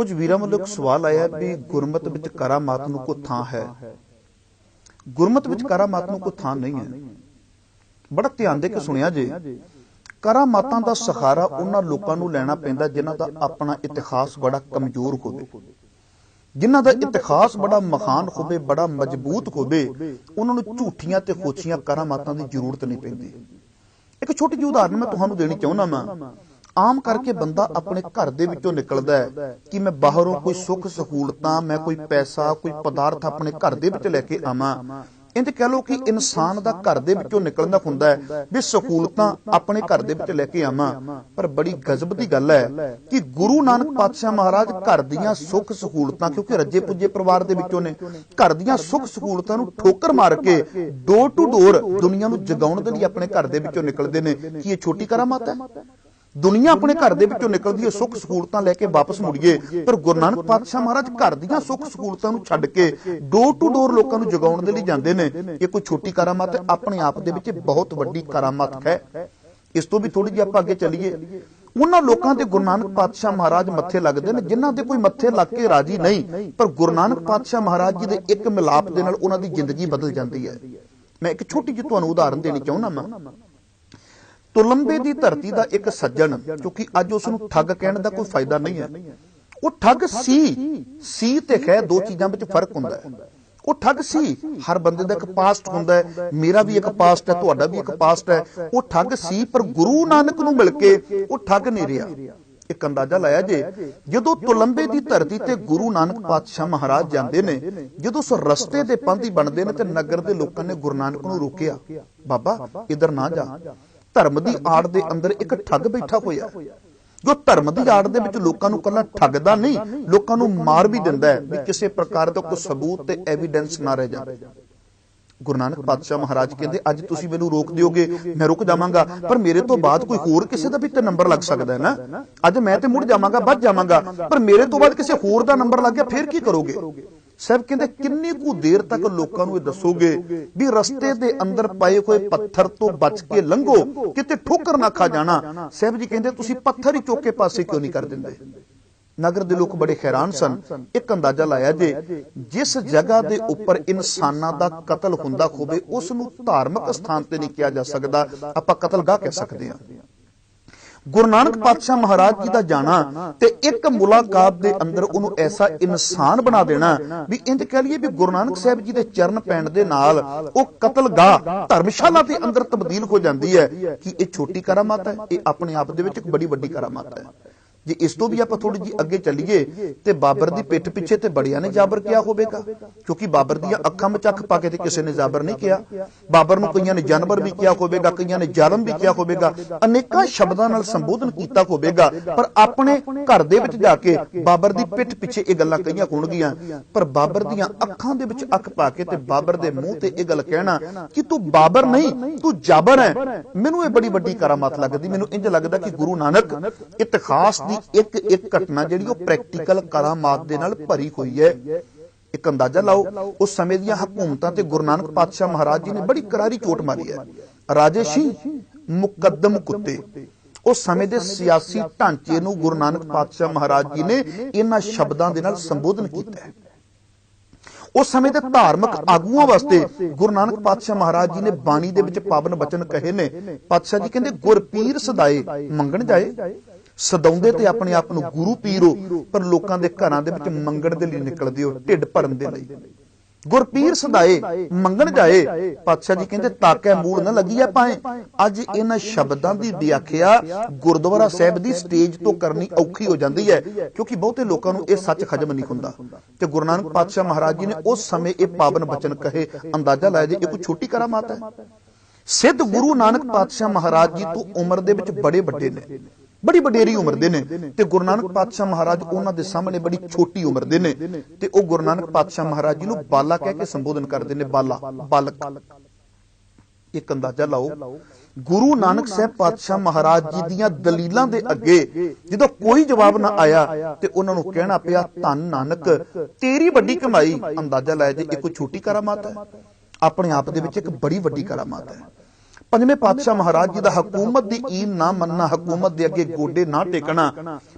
ਕੁਝ ਵੀਰਾਂ ਵੱਲੋਂ ਸਵਾਲ ਆਇਆ ਵੀ ਗੁਰਮਤ ਵਿੱਚ ਕਰਾਮਾਤ ਨੂੰ ਕੋਈ ਥਾਂ ਹੈ? ਗੁਰਮਤ ਵਿੱਚ ਕਰਾਮਾਤ ਨੂੰ ਕੋਈ ਥਾਂ ਨਹੀਂ ਹੈ। ਬੜਾ ਧਿਆਨ ਦੇ ਕੇ ਸੁਣਿਆ ਜੇ। ਕਰਾਮਾਤਾਂ ਦਾ ਸਹਾਰਾ ਉਹਨਾਂ ਲੋਕਾਂ ਨੂੰ ਲੈਣਾ ਪੈਂਦਾ ਜਿਨ੍ਹਾਂ ਦਾ ਆਪਣਾ ਇਤਿਹਾਸ ਬੜਾ ਕਮਜ਼ੋਰ ਹੋਵੇ। ਜਿਨ੍ਹਾਂ ਦਾ ਇਤਿਹਾਸ ਬੜਾ ਮਹਾਨ ਹੋਵੇ, ਬੜਾ ਮਜ਼ਬੂਤ ਹੋਵੇ, ਉਹਨਾਂ ਨੂੰ ਝੂਠੀਆਂ ਤੇ ਖੋਚੀਆਂ ਕਰਾਮਾਤਾਂ ਦੀ ਜ਼ਰੂਰਤ ਨਹੀਂ ਪੈਂਦੀ। ਇੱਕ ਛੋਟੀ ਜਿਹੀ ਉਦਾਹਰਨ ਮੈਂ ਤੁਹਾਨੂੰ ਦੇਣੀ ਚਾਹੁੰਦਾ ਮੈਂ ਆਮ ਕਰਕੇ ਬੰਦਾ ਆਪਣੇ ਘਰ ਦੇ ਵਿੱਚੋਂ ਨਿਕਲਦਾ ਹੈ ਕਿ ਮੈਂ ਬਾਹਰੋਂ ਕੋਈ ਸੁੱਖ ਸਹੂਲਤਾਂ ਮੈਂ ਕੋਈ ਪੈਸਾ ਕੋਈ ਪਦਾਰਥ ਆਪਣੇ ਘਰ ਦੇ ਵਿੱਚ ਲੈ ਕੇ ਆਵਾਂ। ਇੰਜ ਕਹਿ ਲਓ ਕਿ ਇਨਸਾਨ ਦਾ ਘਰ ਦੇ ਵਿੱਚੋਂ ਨਿਕਲਣਾ ਹੁੰਦਾ ਹੈ ਵੀ ਸਹੂਲਤਾਂ ਆਪਣੇ ਘਰ ਦੇ ਵਿੱਚ ਲੈ ਕੇ ਆਵਾਂ। ਪਰ ਬੜੀ ਗਜ਼ਬ ਦੀ ਗੱਲ ਹੈ ਕਿ ਗੁਰੂ ਨਾਨਕ ਪਾਤਸ਼ਾਹ ਮਹਾਰਾਜ ਘਰ ਦੀਆਂ ਸੁੱਖ ਸਹੂਲਤਾਂ ਕਿਉਂਕਿ ਰੱਜੇ ਪੁੱਜੇ ਪਰਿਵਾਰ ਦੇ ਵਿੱਚੋਂ ਨੇ ਘਰ ਦੀਆਂ ਸੁੱਖ ਸਹੂਲਤਾਂ ਨੂੰ ਠੋਕਰ ਮਾਰ ਕੇ ਡੋਰ ਟੂ ਡੋਰ ਦੁਨੀਆ ਨੂੰ ਜਗਾਉਣ ਦੇ ਲਈ ਆਪਣੇ ਘਰ ਦੇ ਵਿੱਚੋਂ ਨਿਕਲਦੇ ਨੇ ਕੀ ਇਹ ਛੋਟੀ ਕਰਾਮਾਤ ਹੈ ਦੁਨੀਆ ਆਪਣੇ ਘਰ ਦੇ ਵਿੱਚੋਂ ਨਿਕਲਦੀ ਹੈ, ਸੁੱਖ ਸਹੂਲਤਾਂ ਲੈ ਕੇ ਵਾਪਸ ਮੁੜੀਏ। ਪਰ ਗੁਰੂ ਨਾਨਕ ਪਾਤਸ਼ਾਹ ਮਹਾਰਾਜ ਘਰ ਦੀਆਂ ਸੁੱਖ ਸਹੂਲਤਾਂ ਨੂੰ ਛੱਡ ਕੇ ਡੋਰ ਟੂ ਡੋਰ ਲੋਕਾਂ ਨੂੰ ਜਗਾਉਣ ਦੇ ਲਈ ਜਾਂਦੇ ਨੇ। ਇਹ ਕੋਈ ਛੋਟੀ ਕਰਾਮਾਤ ਆਪਣੇ ਆਪ ਦੇ ਵਿੱਚ ਬਹੁਤ ਵੱਡੀ ਕਰਾਮਾਤ ਹੈ। ਇਸ ਤੋਂ ਵੀ ਥੋੜੀ ਜਿਹੀ ਆਪਾਂ ਅੱਗੇ ਚੱਲੀਏ। ਉਹਨਾਂ ਲੋਕਾਂ ਦੇ ਗੁਰੂ ਨਾਨਕ ਪਾਤਸ਼ਾਹ ਮਹਾਰਾਜ ਮੱਥੇ ਲੱਗਦੇ ਨੇ, ਜਿਨ੍ਹਾਂ ਦੇ ਕੋਈ ਮੱਥੇ ਲੱਗ ਕੇ ਰਾਜੀ ਨਹੀਂ। ਪਰ ਗੁਰੂ ਨਾਨਕ ਪਾਤਸ਼ਾਹ ਮਹਾਰਾਜ ਜੀ ਦੇ ਇੱਕ ਮਿਲਾਪ ਦੇ ਨਾਲ ਉਹਨਾਂ ਦੀ ਜ਼ਿੰਦਗੀ ਬਦਲ ਜਾਂਦੀ ਹੈ। ਮੈਂ ਇੱਕ ਛੋਟੀ ਜਿਹੀ ਤੁਹਾਨੂੰ ਉਦਾਹਰਨ ਦੇਣੀ ਚਾਹੁੰਦਾ ਮੈਂ ਤੁਲੰਬੇ ਦੀ ਧਰਤੀ ਦਾ ਇੱਕ ਸੱਜਣ ਕਿਉਂਕਿ ਅੱਜ ਉਸ ਨੂੰ ਠੱਗ ਕਹਿਣ ਦਾ ਕੋਈ ਫਾਇਦਾ ਨਹੀਂ ਹੈ। ਉਹ ਠੱਗ ਸੀ ਸੀ ਤੇ ਖੈ ਦੋ ਚੀਜ਼ਾਂ ਵਿੱਚ ਫ਼ਰਕ ਹੁੰਦਾ ਹੈ। ਉਹ ਠੱਗ ਸੀ ਹਰ ਬੰਦੇ ਦਾ ਇੱਕ ਪਾਸਟ ਹੁੰਦਾ ਹੈ। ਮੇਰਾ ਵੀ ਇੱਕ ਪਾਸਟ ਹੈ ਤੁਹਾਡਾ ਵੀ ਇੱਕ ਪਾਸਟ ਹੈ। ਉਹ ਠੱਗ ਸੀ ਪਰ ਗੁਰੂ ਨਾਨਕ ਨੂੰ ਮਿਲ ਕੇ ਉਹ ਠੱਗ ਨਹੀਂ ਰਿਹਾ। ਇੱਕ ਅੰਦਾਜ਼ਾ ਲਾਇਆ ਜੇ ਜਦੋਂ ਤੁਲੰਬੇ ਦੀ ਧਰਤੀ ਤੇ ਗੁਰੂ ਨਾਨਕ ਪਾਤਸ਼ਾਹ ਮਹਾਰਾਜ ਜਾਂਦੇ ਨੇ ਜਦੋਂ ਉਸ ਰਸਤੇ ਦੇ ਪੰਧੀ ਬਣਦੇ ਨੇ ਤੇ ਨਗਰ ਦੇ ਲੋਕਾਂ ਨੇ ਗੁਰੂ ਨਾਨਕ ਨੂੰ ਰੋਕਿਆ ਬਾਬਾ ਇਧਰ ਨਾ ਜਾ ਧਰਮ ਦੀ ਆੜ ਦੇ ਅੰਦਰ ਇੱਕ ਠੱਗ ਬੈਠਾ ਹੋਇਆ। ਜੋ ਧਰਮ ਦੀ ਆੜ ਦੇ ਵਿੱਚ ਲੋਕਾਂ ਨੂੰ ਕੱਲਾ ਠੱਗਦਾ ਨਹੀਂ ਲੋਕਾਂ ਨੂੰ ਮਾਰ ਵੀ ਦਿੰਦਾ ਹੈ ਵੀ ਕਿਸੇ ਪ੍ਰਕਾਰ ਦਾ ਕੋਈ ਸਬੂਤ ਤੇ ਐਵੀਡੈਂਸ ਨਾ ਰਹਿ ਜਾਵੇ। ਗੁਰੂ ਨਾਨਕ ਪਾਤਸ਼ਾਹ ਮਹਾਰਾਜ ਕਹਿੰਦੇ ਅੱਜ ਤੁਸੀਂ ਮੈਨੂੰ ਰੋਕ ਦਿਓਗੇ ਮੈਂ ਰੁਕ ਜਾਵਾਂਗਾ ਪਰ ਮੇਰੇ ਤੋਂ ਬਾਅਦ ਕੋਈ ਹੋਰ ਕਿਸੇ ਦਾ ਵੀ ਤੇ ਨੰਬਰ ਲੱਗ ਸਕਦਾ ਹੈ ਨਾ? ਅੱਜ ਮੈਂ ਤੇ ਮੁੜ ਜਾਵਾਂਗਾ ਵੱਧ ਜਾਵਾਂਗਾ ਪਰ ਮੇਰੇ ਤੋਂ ਬਾਅਦ ਕਿਸੇ ਹੋਰ ਦਾ ਨੰਬਰ ਲੱਗ ਗਿਆ ਫਿਰ ਕੀ ਕਰੋਗੇ? ਸਾਹਿਬ ਕਹਿੰਦੇ ਕਿੰਨੀ ਕੁ ਦੇਰ ਤੱਕ ਲੋਕਾਂ ਨੂੰ ਇਹ ਦੱਸੋਗੇ ਵੀ ਰਸਤੇ ਦੇ ਅੰਦਰ ਪਏ ਹੋਏ ਪੱਥਰ ਤੋਂ ਬਚ ਕੇ ਲੰਘੋ, ਕਿਤੇ ਠੋਕਰ ਨਾ ਖਾ ਜਾਣਾ। ਸਾਹਿਬ ਜੀ ਕਹਿੰਦੇ ਤੁਸੀਂ ਪੱਥਰ ਹੀ ਚੋਕੇ ਪਾਸੇ ਕਿਉਂ ਨਹੀਂ ਕਰ ਦਿੰਦੇ? ਨਗਰ ਦੇ ਲੋਕ ਬੜੇ ਹੈਰਾਨ ਸਨ। ਇੱਕ ਅੰਦਾਜ਼ਾ ਲਾਇਆ ਜੇ ਜਿਸ ਜਗ੍ਹਾ ਦੇ ਉੱਪਰ ਇਨਸਾਨਾਂ ਦਾ ਕਤਲ ਹੁੰਦਾ ਹੋਵੇ, ਉਸ ਨੂੰ ਧਾਰਮਿਕ ਸਥਾਨ ਤੇ ਨਹੀਂ ਕਿਹਾ ਜਾ ਸਕਦਾ। ਆਪਾਂ ਕਤਲਗਾਹ ਕਹਿ ਸਕਦੇ ਹਾਂ। ਗੁਰੂ ਨਾਨਕ ਪਾਤਸ਼ਾਹ ਮਹਾਰਾਜ ਜੀ ਦਾ ਜਾਣਾ ਤੇ ਇੱਕ ਮੁਲਾਕਾਤ ਦੇ ਅੰਦਰ ਉਹਨੂੰ ਐਸਾ ਇਨਸਾਨ ਬਣਾ ਦੇਣਾ ਵੀ ਇੰਜ ਕਹਿ ਲਈਏ ਵੀ ਗੁਰੂ ਨਾਨਕ ਸਾਹਿਬ ਜੀ ਦੇ ਚਰਨ ਪੈਣ ਦੇ ਨਾਲ ਉਹ ਕਤਲਗਾਹ ਧਰਮਸ਼ਾਲਾ ਦੇ ਅੰਦਰ ਤਬਦੀਲ ਹੋ ਜਾਂਦੀ ਹੈ ਕਿ ਇਹ ਛੋਟੀ ਕਰਾਮਾਤ ਹੈ, ਇਹ ਆਪਣੇ ਆਪ ਦੇ ਵਿੱਚ ਇੱਕ ਬੜੀ ਵੱਡੀ ਕਰਾਮਾਤ ਹੈ। ਜੇ ਇਸ ਤੋਂ ਵੀ ਆਪਾਂ ਥੋੜੀ ਜੀ ਅੱਗੇ ਚੱਲੀਏ ਤੇ ਬਾਬਰ ਦੀ ਪਿੱਠ ਪਿੱਛੇ ਤੇ ਬੜਿਆਂ ਨੇ ਜਾਬਰ ਕਿਹਾ ਹੋਵੇਗਾ? ਕਿਉਂਕਿ ਬਾਬਰ ਦੀਆਂ ਅੱਖਾਂ ਵਿੱਚ ਅੱਖ ਪਾ ਕੇ ਤੇ ਕਿਸੇ ਨੇ ਜਾਬਰ ਨਹੀਂ ਕਿਹਾ। ਬਾਬਰ ਨੂੰ ਕਈਆਂ ਨੇ ਜਾਨਵਰ ਵੀ ਕਿਹਾ ਹੋਵੇਗਾ, ਕਈਆਂ ਨੇ ਜ਼ਾਲਮ ਵੀ ਕਿਹਾ ਹੋਵੇਗਾ। ਅਨੇਕਾਂ ਸ਼ਬਦਾਂ ਨਾਲ ਸੰਬੋਧਨ ਕੀਤਾ ਹੋਵੇਗਾ, ਪਰ ਆਪਣੇ ਘਰ ਦੇ ਵਿੱਚ ਜਾ ਕੇ ਬਾਬਰ ਦੀ ਪਿੱਠ ਪਿੱਛੇ ਇਹ ਗੱਲਾਂ ਕਹੀਆਂ ਹੋਣਗੀਆਂ। ਪਰ ਬਾਬਰ ਦੀਆਂ ਅੱਖਾਂ ਦੇ ਵਿੱਚ ਅੱਖ ਪਾ ਕੇ ਤੇ ਬਾਬਰ ਦੇ ਮੂੰਹ ਤੇ ਇਹ ਗੱਲ ਕਹਿਣਾ ਕਿ ਤੂੰ ਬਾਬਰ ਨਹੀਂ, ਤੂੰ ਜਾਬਰ ਹੈ। ਮੈਨੂੰ ਇਹ ਬੜੀ ਵੱਡੀ ਕਰਾਮਾਤ ਲੱਗਦੀ, ਮੈਨੂੰ ਇੰਜ ਲੱਗਦਾ ਕਿ ਗੁਰੂ ਨਾਨਕ ਇਤਿਹਾਸ ਦੀ ਇੱਕ ਇੱਕ ਘਟਨਾ ਜਿਹੜੀ ਉਹ ਪ੍ਰੈਕਟੀਕਲ ਕਰਾਮਾਤ ਦੇ ਨਾਲ ਭਰੀ ਹੋਈ ਹੈ। ਇੱਕ ਅੰਦਾਜ਼ਾ ਲਾਓ, ਉਸ ਸਮੇਂ ਦੀਆਂ ਹਕੂਮਤਾਂ ਤੇ ਗੁਰੂ ਨਾਨਕ ਪਾਤਸ਼ਾਹ ਮਹਾਰਾਜ ਜੀ ਨੇ ਬੜੀ ਕਰਾਰੀ ਚੋਟ ਮਾਰੀ ਹੈ। ਰਾਜੇਸ਼ੀ ਮੁਕੱਦਮ ਕੁੱਤੇ। ਉਸ ਸਮੇਂ ਦੇ ਸਿਆਸੀ ਢਾਂਚੇ ਨੂੰ ਗੁਰੂ ਨਾਨਕ ਪਾਤਸ਼ਾਹ ਮਹਾਰਾਜ ਜੀ ਨੇ ਇਹਨਾਂ ਸ਼ਬਦਾਂ ਦੇ ਨਾਲ ਸੰਬੋਧਨ ਕੀਤਾ ਹੈ। ਉਸ ਸਮੇਂ ਦੇ ਧਾਰਮਿਕ ਆਗੂਆਂ ਵਾਸਤੇ ਗੁਰੂ ਨਾਨਕ ਪਾਤਸ਼ਾਹ ਮਹਾਰਾਜ ਜੀ ਨੇ ਬਾਣੀ ਦੇ ਵਿੱਚ ਪਾਵਨ ਬਚਨ ਕਹੇ ਨੇ। ਪਾਤਸ਼ਾਹ ਜੀ ਕਹਿੰਦੇ, ਗੁਰਪੀਰ ਸਦਾਏ, ਮੰਗਣ ਜਾਏ? ਸਦਾਉਂਦੇ ਤੇ ਆਪਣੇ ਆਪ ਨੂੰ ਗੁਰੂ ਪੀਰੋ ਪਰ ਲੋਕਾਂ ਦੇ ਘਰਾਂ ਦੇ ਵਿੱਚ ਮੰਗਣ ਦੇ ਲਈ ਨਿਕਲਦੇ ਹੋ ਢਿੱਡ ਭਰਨ ਦੇ ਲਈ। ਗੁਰਪੀਰ ਸਦਾਏ ਮੰਗਣ ਜਾਏ ਪਾਤਸ਼ਾਹ ਜੀ ਕਹਿੰਦੇ ਤਾਕੈ ਮੂਲ ਨਾ ਲੱਗੀ ਆ ਪਾਏ ਅੱਜ ਇਹਨਾਂ ਸ਼ਬਦਾਂ ਦੀ ਵਿਆਖਿਆ ਗੁਰਦੁਆਰਾ ਸਾਹਿਬ ਦੀ ਸਟੇਜ ਤੋਂ ਕਰਨੀ ਔਖੀ ਹੋ ਜਾਂਦੀ ਹੈ ਕਿਉਂਕਿ ਬਹੁਤੇ ਲੋਕਾਂ ਨੂੰ ਇਹ ਸੱਚ ਖਜਮ ਨਹੀਂ ਹੁੰਦਾ। ਤੇ ਗੁਰੂ ਨਾਨਕ ਪਾਤਸ਼ਾਹ ਮਹਾਰਾਜ ਜੀ ਨੇ ਉਸ ਸਮੇਂ ਇਹ ਪਾਵਨ ਬਚਨ ਕਹੇ ਅੰਦਾਜ਼ਾ ਲਾਇਆ ਜੇ ਇਹ ਕੋਈ ਛੋਟੀ ਕਰਾਮਾਤ ਹੈ। ਸਿੱਧ ਗੁਰੂ ਨਾਨਕ ਪਾਤਸ਼ਾਹ ਮਹਾਰਾਜ ਜੀ ਤੋਂ ਉਮਰ ਦੇ ਵਿੱਚ ਬੜੇ ਵੱਡੇ ਨੇ ਬੜੀ ਵਡੇਰੀ ਉਮਰ ਦੇ ਨੇ ਤੇ ਗੁਰੂ ਨਾਨਕ ਪਾਤਸ਼ਾਹ ਮਹਾਰਾਜ ਉਹਨਾਂ ਦੇ ਸਾਹਮਣੇ ਬੜੀ ਛੋਟੀ ਉਮਰ ਦੇ ਨੇ ਤੇ ਉਹ ਗੁਰੂ ਨਾਨਕ ਪਾਤਸ਼ਾਹ ਮਹਾਰਾਜ ਜੀ ਨੂੰ ਬਾਲਾ ਕਹਿ ਕੇ ਸੰਬੋਧਨ ਕਰਦੇ ਨੇ ਬਾਲਾ ਬਾਲਕ। ਇੱਕ ਅੰਦਾਜ਼ਾ ਲਾਓ। ਗੁਰੂ ਨਾਨਕ ਸਾਹਿਬ ਪਾਤਸ਼ਾਹ ਮਹਾਰਾਜ ਜੀ ਦੀਆਂ ਦਲੀਲਾਂ ਦੇ ਅੱਗੇ ਜਦੋਂ ਕੋਈ ਜਵਾਬ ਨਾ ਆਇਆ ਤੇ ਉਹਨਾਂ ਨੂੰ ਕਹਿਣਾ ਪਿਆ ਧੰਨ ਨਾਨਕ ਤੇਰੀ ਵੱਡੀ ਕਮਾਈ। ਅੰਦਾਜ਼ਾ ਲਾਇਆ ਜੇ ਇਹ ਕੋਈ ਛੋਟੀ ਕਰਾਮਾਤ ਹੈ। ਆਪਣੇ ਆਪ ਦੇ ਵਿੱਚ ਇੱਕ ਬੜੀ ਵੱਡੀ ਕਰਾਮਾਤ ਹੈ। ਪੰਜਵੇਂ ਪਾਤਸ਼ਾਹ ਮਹਾਰਾਜ ਜੀ ਦਾ ਹਕੂਮਤ ਦੀ ਈਨ ਨਾ ਮੰਨਣਾ ਹਕੂਮਤ ਦੇ ਅੱਗੇ ਗੋਡੇ ਨਾ ਟੇਕਣਾ।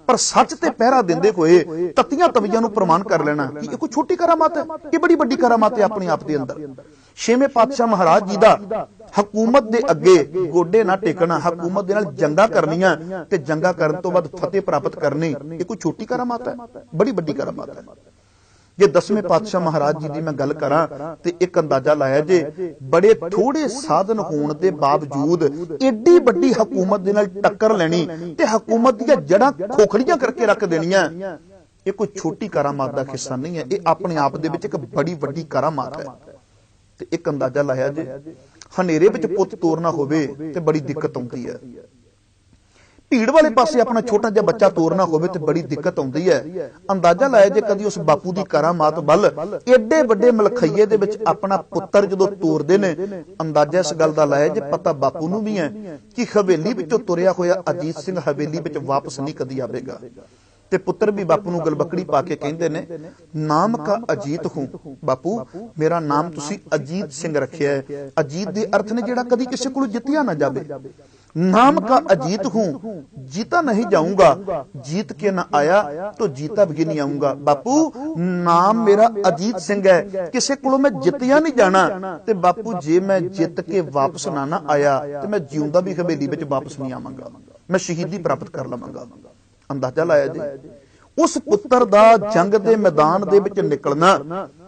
ਪਰ ਸੱਚ ਤੇ ਪਹਿਰਾ ਦਿੰਦੇ ਹੋਏ ਤਤੀਆਂ ਤਵੀਆਂ ਨੂੰ ਪ੍ਰਮਾਣ ਕਰ ਲੈਣਾ ਕਿ ਇਹ ਕੋਈ ਛੋਟੀ ਕਰਾਮਾਤ ਹੈ ਇਹ ਬੜੀ ਵੱਡੀ ਕਰਾਮਾਤ ਹੈ ਆਪਣੇ ਆਪ ਦੇ ਅੰਦਰ। ਛੇਵੇਂ ਪਾਤਸ਼ਾਹ ਮਹਾਰਾਜ ਜੀ ਦਾ ਹਕੂਮਤ ਦੇ ਅੱਗੇ ਗੋਡੇ ਨਾ ਟੇਕਣਾ ਹਕੂਮਤ ਦੇ ਨਾਲ ਜੰਗਾਂ ਕਰਨੀਆਂ ਤੇ ਜੰਗਾਂ ਕਰਨ ਤੋਂ ਬਾਅਦ ਫਤਿਹ ਪ੍ਰਾਪਤ ਕਰਨੀ ਇਹ ਕੋਈ ਛੋਟੀ ਕਰਾਮਾਤ ਹੈ। ਬੜੀ ਵੱਡੀ ਕਰਾਮਾਤ ਹੈ। ਜੇ ਦਸਵੇਂ ਪਾਤਸ਼ਾਹ ਮਹਾਰਾਜ ਜੀ ਦੀ ਮੈਂ ਗੱਲ ਕਰਾਂ ਤੇ ਇੱਕ ਅੰਦਾਜ਼ਾ ਲਾਇਆ ਜੇ ਬੜੇ ਥੋੜੇ ਸਾਧਨ ਹੋਣ ਦੇ ਬਾਵਜੂਦ ਏਡੀ ਵੱਡੀ ਹਕੂਮਤ ਦੇ ਨਾਲ ਟੱਕਰ ਲੈਣੀ ਤੇ ਹਕੂਮਤ ਦੀਆਂ ਜੜਾਂ ਖੋਖੜੀਆਂ ਕਰਕੇ ਰੱਖ ਦੇਣੀਆਂ, ਇਹ ਕੋਈ ਛੋਟੀ ਕਰਾਮਾਤ ਦਾ ਹਿੱਸਾ ਨਹੀਂ ਹੈ। ਇਹ ਆਪਣੇ ਆਪ ਦੇ ਵਿੱਚ ਇੱਕ ਬੜੀ ਵੱਡੀ ਕਰਾਮਾਤ ਹੈ। ਤੇ ਇੱਕ ਅੰਦਾਜ਼ਾ ਲਾਇਆ ਜੇ, ਹਨੇਰੇ ਵਿੱਚ ਪੁੱਤ ਤੋਰਨਾ ਹੋਵੇ ਤੇ ਬੜੀ ਦਿੱਕਤ ਆਉਂਦੀ ਹੈ। ਭੀੜ ਵਾਲੇ ਪਾਸੇ ਆਪਣਾ ਛੋਟਾ ਜਿਹਾ ਬੱਚਾ ਤੋਰਨਾ ਹੋਵੇ ਤੇ ਬੜੀ ਦਿੱਕਤ ਆਉਂਦੀ ਹੈ। ਅੰਦਾਜ਼ਾ ਲਾਇਆ ਜੇ ਕਦੀ ਉਸ ਬਾਪੂ ਦੀ ਕਰਾਮਾਤ ਵੱਲ ਏਡੇ ਵੱਡੇ ਮਲਖਈਏ ਦੇ ਵਿੱਚ ਆਪਣਾ ਪੁੱਤਰ ਜਦੋਂ ਤੋਰਦੇ ਨੇ, ਅੰਦਾਜ਼ਾ ਇਸ ਗੱਲ ਦਾ ਲਾਇਆ ਜੇ ਪਤਾ ਬਾਪੂ ਨੂੰ ਵੀ ਹੈ ਕਿ ਹਵੇਲੀ ਵਿੱਚੋਂ ਤੁਰਿਆ ਹੋਇਆ ਅਜੀਤ ਸਿੰਘ ਹਵੇਲੀ ਵਿੱਚ ਵਾਪਸ ਨਹੀਂ ਕਦੀ ਆਵੇਗਾ। ਤੇ ਪੁੱਤਰ ਵੀ ਬਾਪੂ ਨੂੰ ਗਲਬਕੜੀ ਪਾ ਕੇ ਕਹਿੰਦੇ ਨੇ, ਨਾਮ ਕਾ ਅਜੀਤ ਹੂੰ। ਬਾਪੂ, ਮੇਰਾ ਨਾਮ ਤੁਸੀਂ ਅਜੀਤ ਸਿੰਘ ਰੱਖਿਆ ਹੈ। ਅਜੀਤ ਦੇ ਅਰਥ ਨੇ ਜਿਹੜਾ ਕਦੀ ਕਿਸੇ ਕੋਲ ਜਿੱਤਿਆ ਨਾ ਜਾਵੇ। नाम का अजीत हूं जीता नहीं जाऊंगा जीत के न आया तो जीता भी नहीं आऊंगा बापू नाम मेरा अजीत सिंह है ਕਿਸੇ ਕੋਲੋਂ ਮੈਂ ਜਿੱਤਿਆ ਨਹੀਂ ਜਾਣਾ ਤੇ ਬਾਪੂ ਜੇ ਮੈਂ ਜਿੱਤ ਕੇ ਵਾਪਸ ਨਾ ਨਾ ਆਇਆ ਤੇ ਮੈਂ ਜਿਉਂਦਾ ਵੀ ਹਵੇਲੀ ਵਿੱਚ ਵਾਪਸ ਨਹੀਂ ਆਵਾਂਗਾ ਮੈਂ ਸ਼ਹੀਦੀ ਪ੍ਰਾਪਤ ਕਰ ਲਵਾਂਗਾ ਅੰਦਾਜ਼ਾ ਲਾਇਆ ਜੀ ਉਸ ਪੁੱਤਰ ਦਾ ਜੰਗ ਦੇ ਮੈਦਾਨ ਦੇ ਵਿੱਚ ਨਿਕਲਣਾ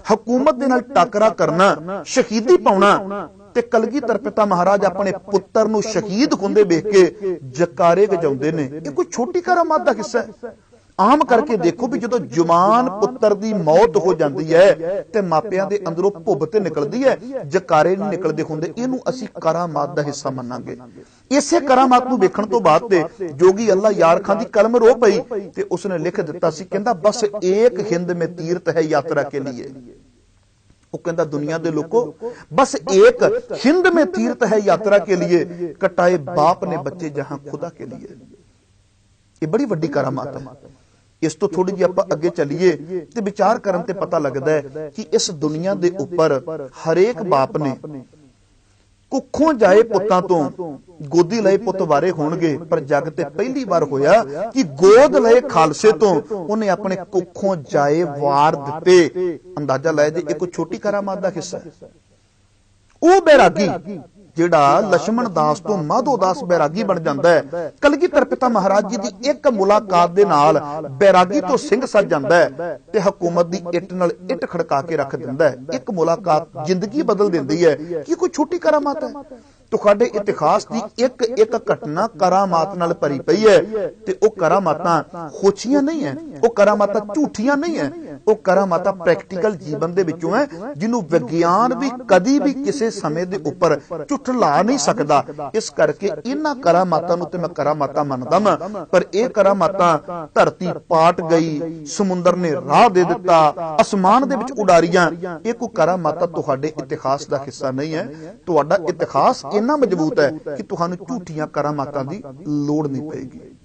ਹਕੂਮਤ ਦੇ ਨਾਲ ਟੱਕਰਾ ਕਰਨਾ ਸ਼ਹੀਦੀ ਪਾਉਣਾ ਤੇ ਕਲਗੀਧਰ ਪਿਤਾ ਮਹਾਰਾਜ ਆਪਣੇ ਪੁੱਤਰ ਨੂੰ ਸ਼ਹੀਦ ਹੁੰਦੇ ਵੇਖ ਕੇ ਜਕਾਰੇ ਵਜਾਉਂਦੇ ਨੇ। ਇਹ ਕੋਈ ਛੋਟੀ ਕਰਾਮਾਤ ਦਾ ਹਿੱਸਾ ਹੈ? ਆਮ ਕਰਕੇ ਦੇਖੋ ਵੀ ਜਦੋਂ ਜਵਾਨ ਪੁੱਤਰ ਦੀ ਮੌਤ ਹੋ ਜਾਂਦੀ ਹੈ ਤੇ ਮਾਪਿਆਂ ਦੇ ਅੰਦਰੋਂ ਭੁੱਬ ਤੇ ਨਿਕਲਦੀ ਹੈ, ਜਕਾਰੇ ਨਹੀਂ ਨਿਕਲਦੇ ਹੁੰਦੇ, ਇਹਨੂੰ ਅਸੀਂ ਕਰਾਮਾਤ ਦਾ ਹਿੱਸਾ ਮੰਨਾਂਗੇ। ਇਸੇ ਕਰਾਮਾਤ ਨੂੰ ਵੇਖਣ ਤੋਂ ਬਾਅਦ ਤੇ ਜੋਗੀ ਅੱਲਾ ਯਾਰ ਖਾਨ ਦੀ ਕਲਮ ਰੋ ਪਈ ਤੇ ਉਸਨੇ ਲਿਖ ਦਿੱਤਾ ਸੀ, ਕਹਿੰਦਾ, ਬਸ ਏਕ ਹਿੰਦ ਮੇ ਤੀਰਥ ਹੈ ਯਾਤਰਾ ਕੇ ਲਈ ਉਹ ਕਹਿੰਦਾ ਦੁਨੀਆ ਦੇ ਲੋਕੋ ਬਸ ਇੱਕ ਹਿੰਦ ਮੇ ਤੀਰਤ ਹੈ ਯਾਤਰਾ ਕੇ ਲਈ ਕਟਾਏ ਬਾਪ ਨੇ ਬੱਚੇ ਜਹਾਂ ਖੁਦਾ ਕੇ ਲਈ ਇਹ ਬੜੀ ਵੱਡੀ ਕਰਾਮਾਤ ਹੈ ਇਸ ਤੋਂ ਥੋੜੀ ਜਿਹੀ ਆਪਾਂ ਅੱਗੇ ਚੱਲੀਏ ਤੇ ਵਿਚਾਰ ਕਰਨ ਤੇ ਪਤਾ ਲੱਗਦਾ ਹੈ ਕਿ ਇਸ ਦੁਨੀਆ ਦੇ ਉੱਪਰ ਹਰੇਕ ਬਾਪ ਨੇ ਕੁੱਖੋਂ ਜਾਏ ਪੁੱਤਾਂ ਤੋਂ। ਗੋਦੀ ਲਏ ਪੁੱਤ ਵਾਰੇ ਹੋਣਗੇ ਪਰ ਜਗ ਤੇ ਪਹਿਲੀ ਵਾਰ ਹੋਇਆ ਕਿ ਗੋਦ ਲਏ ਖਾਲਸੇ ਤੋਂ। ਉਹਨੇ ਆਪਣੇ ਕੁੱਖੋਂ ਜਾਏ ਵਾਰ ਦਿੱਤੇ। ਅੰਦਾਜ਼ਾ ਲਾਇਆ ਜੇ ਇਹ ਕੋਈ ਛੋਟੀ ਕਰਾਮਾਤ ਦਾ ਹਿੱਸਾ ਹੈ। ਉਹ ਬੈਰਾਗੀ। ਜਿਹੜਾ ਲక్ష్ਮਣ ਦਾਸ ਤੋਂ ਮਾਧੋ ਦਾਸ ਬੈਰਾਗੀ ਬਣ ਜਾਂਦਾ ਹੈ। ਕਲਗੀ ਪਿਤਾ ਮਹਾਰਾਜ ਜੀ ਦੀ ਇੱਕ ਮੁਲਾਕਾਤ ਦੇ ਨਾਲ ਬੈਰਾਗੀ ਤੋਂ ਸਿੰਘ ਸੱਜ ਜਾਂਦਾ ਹੈ ਤੇ ਹਕੂਮਤ ਦੀ ਇੱਟ ਨਾਲ ਇੱਟ ਖੜਕਾ ਕੇ ਰੱਖ ਦਿੰਦਾ ਹੈ। ਇੱਕ ਮੁਲਾਕਾਤ ਜ਼ਿੰਦਗੀ ਬਦਲ ਦਿੰਦੀ ਹੈ। ਕੀ ਕੋਈ ਛੋਟੀ ਕਰਾਮਾਤ ਹੈ? ਤੁਹਾਡੇ ਇਤਿਹਾਸ ਦੀ ਇੱਕ ਇੱਕ ਘਟਨਾ ਕਰਾਮਾਤ ਨਾਲ ਭਰੀ ਪਈ ਹੈ ਤੇ ਉਹ ਕਰਾਮਾਤਾਂ ਖੋਚੀਆਂ ਨਹੀਂ ਹੈ, ਉਹ ਕਰਾਮਾਤਾਂ ਝੂਠੀਆਂ ਨਹੀਂ ਹੈ, ਉਹ ਕਰਾਮਾਤਾਂ ਪ੍ਰੈਕਟੀਕਲ ਜੀਵਨ ਦੇ ਵਿੱਚੋਂ ਹੈ, ਜਿਹਨੂੰ ਵਿਗਿਆਨ ਵੀ ਕਦੀ ਵੀ ਕਿਸੇ ਸਮੇਂ ਦੇ ਉੱਪਰ ਝੁਠਲਾ ਨਹੀਂ ਸਕਦਾ। ਇਸ ਕਰਕੇ ਇਹਨਾਂ ਕਰਾਮਾਤਾਂ ਨੂੰ ਤੇ ਮੈਂ ਕਰਾਮਾਤਾਂ ਮੰਨਦਾ ਹਾਂ ਪਰ ਇਹ ਕਰਾਮਾਤਾਂ ਧਰਤੀ ਪਾਟ ਗਈ, ਸਮੁੰਦਰ ਨੇ ਰਾਹ ਦੇ ਦਿੱਤਾ, ਅਸਮਾਨ ਦੇ ਵਿੱਚ ਉਡਾਰੀਆਂ, ਇਹ ਕੋਈ ਕਰਾਮਾਤਾਂ ਤੁਹਾਡੇ ਇਤਿਹਾਸ ਦਾ ਹਿੱਸਾ ਨਹੀਂ ਹੈ। ਤੁਹਾਡਾ ਇਤਿਹਾਸ ਇੰਨਾ ਮਜ਼ਬੂਤ ਹੈ ਕਿ ਤੁਹਾਨੂੰ ਝੂਠੀਆਂ ਕਰਾਮਾਤਾਂ ਦੀ ਲੋੜ ਨਹੀਂ ਪਏਗੀ।